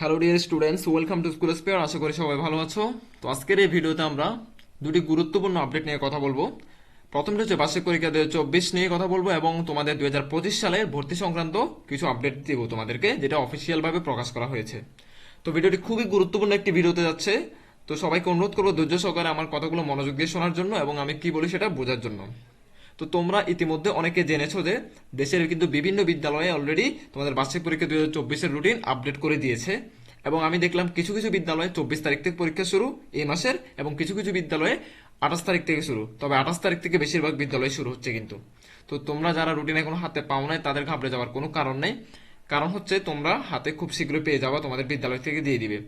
Hello dear students welcome to school spare আশা করি সবাই ভালো আছো। তো আজকের এই ভিডিওতে আমরা দুটি গুরুত্বপূর্ণ আপডেট নিয়ে কথা বলব। প্রথমটা হচ্ছে বার্ষিক পরীক্ষা দু চব্বিশ নিয়ে কথা বলব এবং তোমাদের দুই হাজার পঁচিশ সালের ভর্তি সংক্রান্ত কিছু আপডেট দেবো তোমাদেরকে, যেটা অফিসিয়ালভাবে প্রকাশ করা হয়েছে। তো ভিডিওটি খুবই গুরুত্বপূর্ণ একটি ভিডিওতে যাচ্ছে। তো সবাইকে অনুরোধ করব ধৈর্য সহকারে আমার কথাগুলো মনোযোগ দিয়ে শোনার জন্য এবং আমি কি বলি সেটা বোঝার জন্য। তো তোমরা ইতিমধ্যে অনেকে জেনেছো যে দেশের কিন্তু বিভিন্ন বিদ্যালয়ে অলরেডি তোমাদের বার্ষিক পরীক্ষা দুই হাজার চব্বিশের রুটিন আপডেট করে দিয়েছে। এবং আমি দেখলাম কিছু কিছু বিদ্যালয়ে চব্বিশ তারিখ থেকে পরীক্ষা শুরু এই মাসের এবং কিছু কিছু বিদ্যালয়ে আঠাশ তারিখ থেকে শুরু। তবে আঠাশ তারিখ থেকে বেশিরভাগ বিদ্যালয়ে শুরু হচ্ছে কিন্তু। তো তোমরা যারা রুটিন এখনও হাতে পাও নাই, তাদের ঘাবড়ে যাওয়ার কোনো কারণ নেই। কারণ হচ্ছে তোমরা হাতে খুব শীঘ্রই পেয়ে যাবা, তোমাদের বিদ্যালয় থেকে দিয়ে দিবে।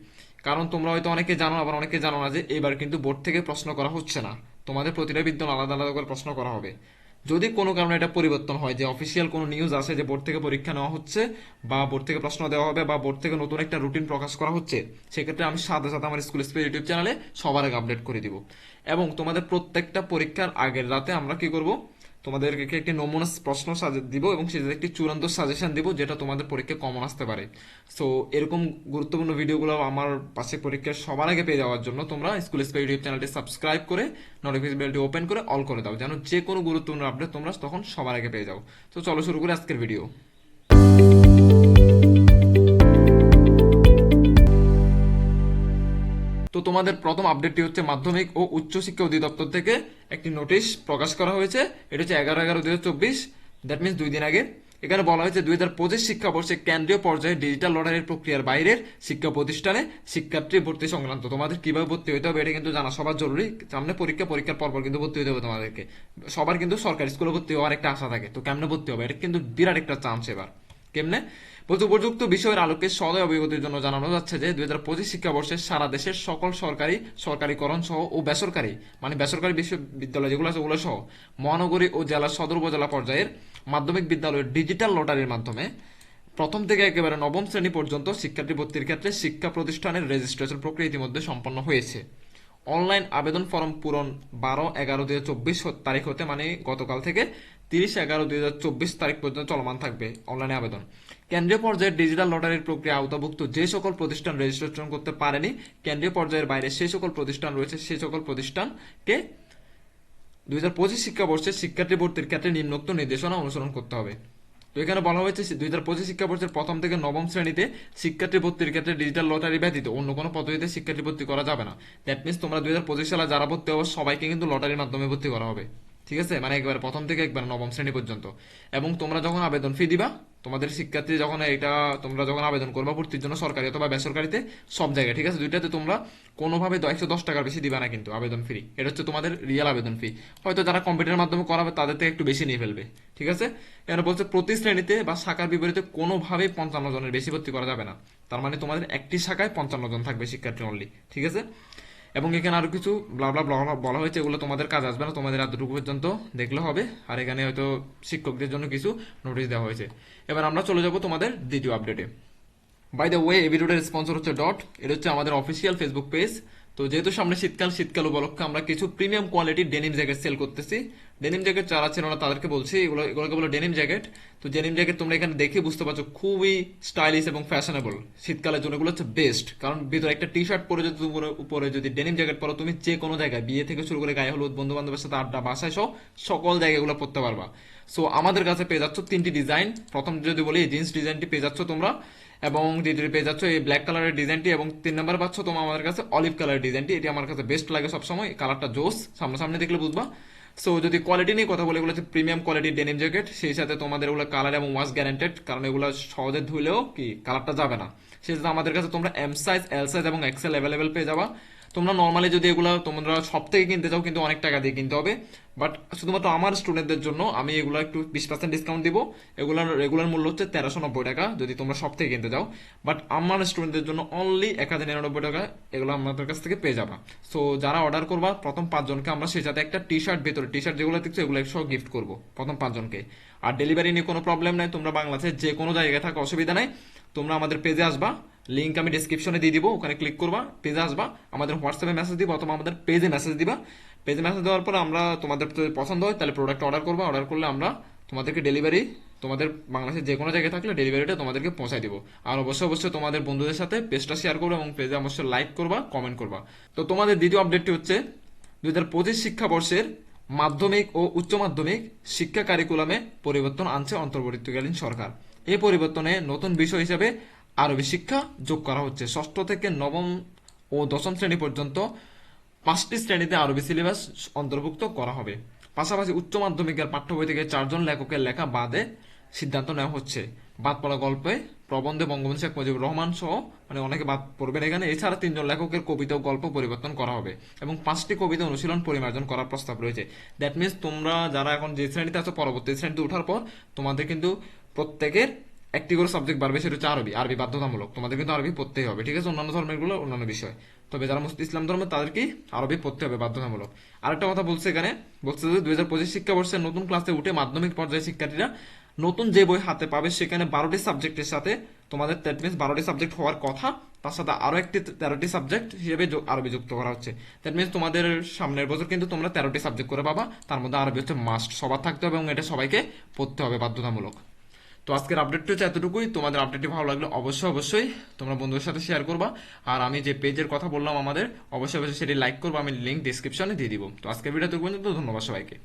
কারণ তোমরা হয়তো অনেকে জানো, আবার অনেকে জানো না যে এবার কিন্তু বোর্ড থেকে প্রশ্ন করা হচ্ছে না। তোমাদের প্রতিটা বিদ্যালয় আলাদা আলাদা করে প্রশ্ন করা হবে। যদি কোনো কারণে এটা পরিবর্তন হয়, যে অফিসিয়াল কোনো নিউজ আছে যে বোর্ড থেকে পরীক্ষা নেওয়া হচ্ছে বা বোর্ড থেকে প্রশ্ন দেওয়া হবে বা বোর্ড থেকে নতুন একটা রুটিন প্রকাশ করা হচ্ছে, সেক্ষেত্রে আমি সাথে সাথে আমার স্কুল স্পেস ইউটিউব চ্যানেলে সবার আগে আপডেট করে দিব। এবং তোমাদের প্রত্যেকটা পরীক্ষার আগের রাতে আমরা কি করব? তোমাদেরকে একটি নমুনা প্রশ্ন সাজে দিব এবং সেটাতে একটি চূড়ান্ত সাজেশন দিব যেটা তোমাদের পরীক্ষায় কমন আসতে পারে। সো এরকম গুরুত্বপূর্ণ ভিডিওগুলো আমার পাশে পরীক্ষার সবার আগে পেয়ে যাওয়ার জন্য তোমরা স্কুল স্পে ইউটিউব চ্যানেলটি সাবস্ক্রাইব করে নোটিফিকেশন বেলটি ওপেন করে অল করে দাও। যেন যে কোনো গুরুত্বপূর্ণ আপডেট তোমরা তখন সবার আগে পেয়ে যাও। তো চলো শুরু করে আজকের ভিডিও তো তোমাদের প্রথম আপডেটটি হচ্ছে মাধ্যমিক ও উচ্চশিক্ষা অধিদপ্তর থেকে একটি নোটিশ প্রকাশ করা হয়েছে। এটা হচ্ছে এগারো এগারো দুই হাজার চব্বিশ। দ্যাট মিনস দুই দিন আগে। এখানে বলা হয়েছে দুই হাজার পঁচিশ শিক্ষাবর্ষে কেন্দ্রীয় পর্যায়ে ডিজিটাল লটারির প্রক্রিয়ার বাইরের শিক্ষা প্রতিষ্ঠানে শিক্ষার্থী ভর্তি সংক্রান্ত। তোমাদের কীভাবে ভর্তি হতে হবে এটা কিন্তু জানা সবার জরুরি। সামনে পরীক্ষা, পরীক্ষার পরপর কিন্তু ভর্তি হতে হবে তোমাদেরকে। সবার কিন্তু সরকারি স্কুলে ভর্তি হওয়ার একটা আশা থাকে। তো কেমনে ভর্তি হবে? এটা কিন্তু বিরাট একটা চান্স এবার। কেমনে? উপযুক্ত বিষয়ের আলোকে সদয় অবগতির জন্য জানানো যাচ্ছে যে দুই হাজার পঁচিশ শিক্ষাবর্ষে সারা দেশের সকল সরকারি, সরকারিকরণ সহ ও বেসরকারি মানে বেসরকারি বিশ্ববিদ্যালয় যেগুলো আছে ওগুলো সহ, মহানগরী ও জেলা সদর উপজেলা পর্যায়ের মাধ্যমিক বিদ্যালয়ের ডিজিটাল লটারির মাধ্যমে প্রথম থেকে একেবারে নবম শ্রেণি পর্যন্ত শিক্ষার্থী ভর্তির ক্ষেত্রে শিক্ষা প্রতিষ্ঠানের রেজিস্ট্রেশন প্রক্রিয়া ইতিমধ্যে সম্পন্ন হয়েছে। অনলাইন আবেদন ফর্ম পূরণ বারো এগারো দুই চব্বিশ তারিখ হতে মানে গতকাল থেকে তিরিশ এগারো দুই চব্বিশ তারিখ পর্যন্ত চলমান থাকবে অনলাইনে আবেদন। কেন্দ্রীয় পর্যায়ে ডিজিটাল লটারির প্রক্রিয়া আওতাভুক্ত যে সকল প্রতিষ্ঠান রেজিস্ট্রেশন করতে পারেনি, কেন্দ্রীয় পর্যায়ের বাইরে সেই সকল প্রতিষ্ঠান রয়েছে সেই সকল প্রতিষ্ঠানকে দুই হাজার পঁচিশ শিক্ষাবর্ষে শিক্ষার্থী ভর্তির ক্ষেত্রে নিম্নোক্ত নির্দেশনা অনুসরণ করতে হবে। তো এখানে বলা হয়েছে দুই হাজার পঁচিশ শিক্ষাবর্ষের প্রথম থেকে নবম শ্রেণীতে শিক্ষার্থী ভর্তির ক্ষেত্রে ডিজিটাল লটারি ব্যতীত অন্য কোনো পদ্ধতিতে শিক্ষার্থী ভর্তি করা যাবে না। দ্যাট মিনস তোমরা দুই হাজার পঁচিশ সালে যারা ভর্তি হবে, সবাইকে কিন্তু লটারির মাধ্যমে ভর্তি করা হবে। ঠিক আছে? মানে একবার প্রথম থেকে একবার নবম শ্রেণি পর্যন্ত। এবং তোমরা যখন আবেদন ফি দিবা, তোমাদের শিক্ষার্থী যখন এটা তোমরা যখন আবেদন করবা ভর্তির জন্য সরকারি অথবা বেসরকারিতে, সব জায়গায়, ঠিক আছে? দুইটাতে তোমরা কোনোভাবে একশো দশ টাকার বেশি দিবা না কিন্তু আবেদন ফি এটা হচ্ছে তোমাদের রিয়েল আবেদন ফি হয়তো যারা কম্পিউটারের মাধ্যমে করাবে, তাদের থেকে একটু বেশি নিয়ে ফেলবে, ঠিক আছে? এখানে বলছে প্রতি শ্রেণীতে বা শাখার বিপরীতে কোনোভাবেই পঞ্চান্ন জনের বেশি ভর্তি করা যাবে না। তার মানে তোমাদের একটি শাখায় পঞ্চান্ন জন থাকবে শিক্ষার্থী অনলি ঠিক আছে? এবং এখানে আরও কিছু ব্লাবলা বলা হয়েছে, এগুলো তোমাদের কাজ আসবে না, তোমাদের এতটুকু পর্যন্ত দেখলে হবে। আর এখানে হয়তো শিক্ষকদের জন্য কিছু নোটিশ দেওয়া হয়েছে। এবার আমরা চলে যাব তোমাদের দ্বিতীয় আপডেটে বাই দ্য ওয়ে এই ভিডিওটার স্পন্সর হচ্ছে ডট এটা হচ্ছে আমাদের অফিসিয়াল ফেসবুক পেজ তো যেহেতু সামনে শীতকাল শীতকাল উপলক্ষে আমরা কিছু প্রিমিয়াম কোয়ালিটির ডেনিম জ্যাকেট সেল করতেছি। ডেনিম জ্যাকেট যারা ছিল না তাদেরকে বলছি, এগুলো, এগুলোকে বলো ডেনিম জ্যাকেট তো ডেনিম জ্যাকেট তোমরা এখানে দেখে বুঝতে পারছ খুবই স্টাইলিশ এবং ফ্যাশনেবল শীতকালের জন্য এগুলো হচ্ছে বেস্ট কারণ ভিতরে একটা টি শার্ট পরে যদি উপরে উপরে যদি ডেনিম জ্যাকেট পরো, তুমি যে কোনো জায়গায়, বিয়ে থেকে শুরু করে গায়ে হলুদ বন্ধু বান্ধবের সাথে আড্ডা, বাসায় সহ সকল জায়গায় এগুলো পরতে পারবা। সো আমাদের কাছে পেয়ে যাচ্ছ তিনটি ডিজাইন প্রথম যদি বলি জিন্স ডিজাইনটি পেয়ে যাচ্ছ তোমরা। এবং দ্বিতীয় পেয়ে যাচ্ছ এই ব্ল্যাক কালারের ডিজাইনটি এবং তিন নাম্বার পাচ্ছ তোমার আমাদের কাছে অলিভ কালারের ডিজাইনটি এটি আমার কাছে বেস্ট লাগে সবসময়। কালারটা জোস, সামনাসামনি দেখলে বুঝবা। সো যদি কোয়ালিটি নিয়ে কথা বলে এগুলো হচ্ছে প্রিমিয়াম কোয়ালিটির ডেনিম জ্যাকেট সেই সাথে তোমাদের এগুলো কালার এবং ওয়াশ গ্যারান্টেড কারণ এগুলো সহজে ধুলেও কি কালারটা যাবে না। সেই সাথে আমাদের কাছে তোমরা এম সাইজ এল সাইজ এবং এক্সেল অ্যাভেলেবেল পেয়ে যাবা। তোমরা নর্মালি যদি এগুলো তোমরা সব থেকে কিনতে চাও কিন্তু অনেক টাকা দিয়ে কিনতে হবে। বাট শুধুমাত্র আমার স্টুডেন্টদের জন্য আমি এগুলো একটু বিশ পার্সেন্ট ডিসকাউন্ট দিব। এগুলোর রেগুলার মূল্য হচ্ছে তেরোশো নব্বই টাকা যদি তোমরা সব থেকে কিনতে যাও বাট আমার স্টুডেন্টদের জন্য অনলি এক হাজার নিরানব্বই টাকা এগুলো আমাদের কাছ থেকে পেয়ে যাবা। সো যারা অর্ডার করবা, প্রথম পাঁচজনকে আমরা সেই সাথে একটা টি শার্ট ভেতরে টি শার্ট যেগুলো দেখছ, এগুলো একশো গিফট করব প্রথম পাঁচজনকে। আর ডেলিভারি নিয়ে কোনো প্রবলেম নাই, তোমরা বাংলাদেশের যে কোনো জায়গায় থাকা অসুবিধা নাই। তোমরা আমাদের পেজে আসবা। লিঙ্ক আমি ডিসক্রিপশনে দিয়ে দিব, ওখানে ক্লিক করবা পেজে আসবা, আমাদের হোয়াটসঅ্যাপে মেসেজ দিব অথবা আমাদের পেজে মেসেজ দিবা। পেজে মেসেজ দেওয়ার পর আমরা তোমাদের যদি পছন্দ হয়, তাহলে প্রোডাক্ট অর্ডার করবা অর্ডার করলে আমরা তোমাদেরকে ডেলিভারি তোমাদের বাংলাদেশের যে কোনো জায়গায় থাকলে ডেলিভারিটা তোমাদেরকে পৌঁছায় দিব। আর অবশ্যই অবশ্যই তোমাদের বন্ধুদের সাথে পেজটা শেয়ার করবে এবং পেজে অবশ্যই লাইক করবা কমেন্ট করবা। তো তোমাদের দ্বিতীয় আপডেটটি হচ্ছে দুই হাজার পঁচিশ শিক্ষাবর্ষের মাধ্যমিক ও উচ্চ মাধ্যমিক শিক্ষা কারিকুলামে পরিবর্তন আনছে অন্তর্বর্তীকালীন সরকার। এই পরিবর্তনে নতুন বিষয় হিসেবে আরবি শিক্ষা যোগ করা হচ্ছে। ষষ্ঠ থেকে নবম ও দশম শ্রেণি পর্যন্ত পাঁচটি শ্রেণীতে আরবি সিলেবাস অন্তর্ভুক্ত করা হবে। পাশাপাশি উচ্চ মাধ্যমিকের পাঠ্য বই থেকে চারজন লেখকের লেখা বাদে সিদ্ধান্ত নেওয়া হচ্ছে। বাদ পড়া গল্পে প্রবন্ধে বঙ্গবন্ধু শেখ মুজিবুর রহমান সহ মানে অনেকে বাদ পড়বেন এখানে। এছাড়া তিনজন লেখকের কবিতা ও গল্প পরিবর্তন করা হবে এবং পাঁচটি কবিতা অনুশীলন পরিমার্জন করার প্রস্তাব রয়েছে। দ্যাট মিনস তোমরা যারা এখন যে শ্রেণীতে আছো, পরবর্তী শ্রেণীতে ওঠার পর তোমাদের কিন্তু প্রত্যেকের একটি করে সাবজেক্ট বাড়বে সেটা হচ্ছে আরবি। আরবি বাধ্যতামূলক। তোমাদের কিন্তু আরবি পড়তেই হবে, ঠিক আছে? অন্যান্য ধর্মেরগুলো অন্যান্য বিষয়। তবে যারা মুসলিম ইসলাম ধর্মে তাদেরকে আরবি পড়তে হবে বাধ্যতামূলক। আরেকটা কথা বলছে এখানে, বলছে যে দুই হাজার পঁচিশ শিক্ষাবর্ষের নতুন ক্লাসে উঠে মাধ্যমিক পর্যায়ে শিক্ষার্থীরা নতুন যে বই হাতে পাবে সেখানে বারোটি সাবজেক্টের সাথে তোমাদের দ্যাট মিনস বারোটি সাবজেক্ট হওয়ার কথা, তার সাথে আরও একটি তেরোটি সাবজেক্ট হিসেবে আরবি যুক্ত করা হচ্ছে। দ্যাট মিনস তোমাদের সামনের বছর কিন্তু তোমরা তেরোটি সাবজেক্ট করে পাবা, তার মধ্যে আরবি হচ্ছে মাস্ট সবার থাকতে হবে এবং এটা সবাইকে পড়তে হবে বাধ্যতামূলক। তো আজকের আপডেটটা হচ্ছে এতটুকুই। তোমাদের আপডেটটি ভালো লাগলে অবশ্যই অবশ্যই তোমরা বন্ধুদের সাথে শেয়ার করবা। আর আমি যে পেজের কথা বললাম আমাদের, অবশ্যই অবশ্যই সেটি লাইক করব, আমি লিঙ্ক ডিসক্রিপশনে দিয়ে দিব। তো আজকের ভিডিও পর্যন্ত, ধন্যবাদ সবাইকে।